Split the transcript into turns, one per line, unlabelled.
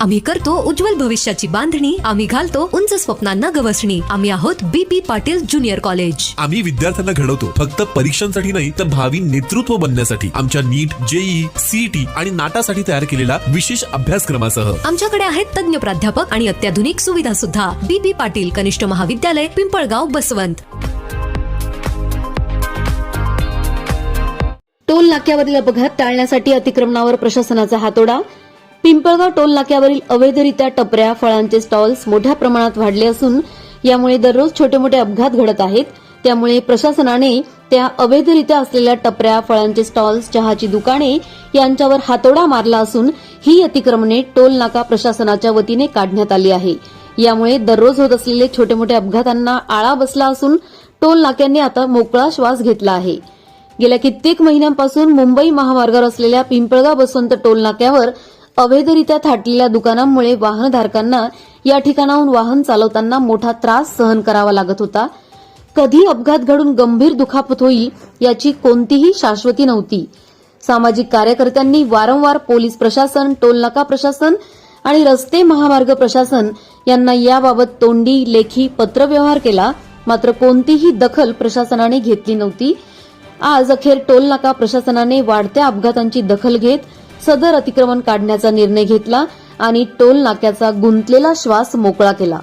आम्ही करतो उज्ज्वल भविष्याची बांधणी आम्ही घालतो उंच स्वप्नांना गवसणी. आम्ही आहोत बीपी पाटील ज्युनियर कॉलेज
आम्ही विद्यार्थ्यांना घडवतो फक्त परीक्षांसाठी नाही तर भावी नेतृत्व बनण्यासाठी. आमच्या नीट जेई सीईटी आणि नाटासाठी तयार केलेला विशेष अभ्यासक्रमासह.
आमच्याकडे आहेत तज्ञ प्राध्यापक आणि अत्याधुनिक सुविधा सुद्धा. बीपी पाटील कनिष्ठ महाविद्यालय पिंपळगाव बसवंत.
टोल नाक्यावरील अपघात टाळण्यासाठी अतिक्रमणावर प्रशासनाचा हातोडा. पिंपळगाव टोल नाक्यावरील अवैधरित्या टपऱ्या फळांचे स्टॉल्स मोठ्या प्रमाणात वाढले असून यामुळे दररोज छोटे मोठे अपघात घडत आहेत. त्यामुळे प्रशासनाने त्या अवैधरित्या असलेल्या टपऱ्या फळांचे स्टॉल्स चहाची दुकाने यांच्यावर हातोडा मारला असून ही अतिक्रमणे टोल नाका प्रशासनाच्या वतीने काढण्यात आली आहे. यामुळे दररोज होत असलेले छोटे मोठे अपघातांना आळा बसला असून टोल नाक्यांनी आता मोकळा श्वास घेतला आहे. गेल्या कित्येक महिन्यांपासून मुंबई महामार्गावर असलेल्या पिंपळगाव बसवंत टोल नाक्यावर अवैधरित्या थाटलेल्या दुकानांमुळे वाहनधारकांना या ठिकाणाहून वाहन चालवताना मोठा त्रास सहन करावा लागत होता. कधी अपघात घडून गंभीर दुखापत होईल याची कोणतीही शाश्वती नव्हती. सामाजिक कार्यकर्त्यांनी वारंवार पोलीस प्रशासन टोलनाका प्रशासन आणि रस्ते महामार्ग प्रशासन यांना याबाबत तोंडी लेखी पत्रव्यवहार केला. मात्र कोणतीही दखल प्रशासनाने घेतली नव्हती. आज अखेर टोल नाका प्रशासनाने वाढत्या अपघातांची दखल घेत सदर अतिक्रमण काढण्याचा निर्णय घेतला आणि टोल नाक्याचा गुंतलेला श्वास मोकळा केला.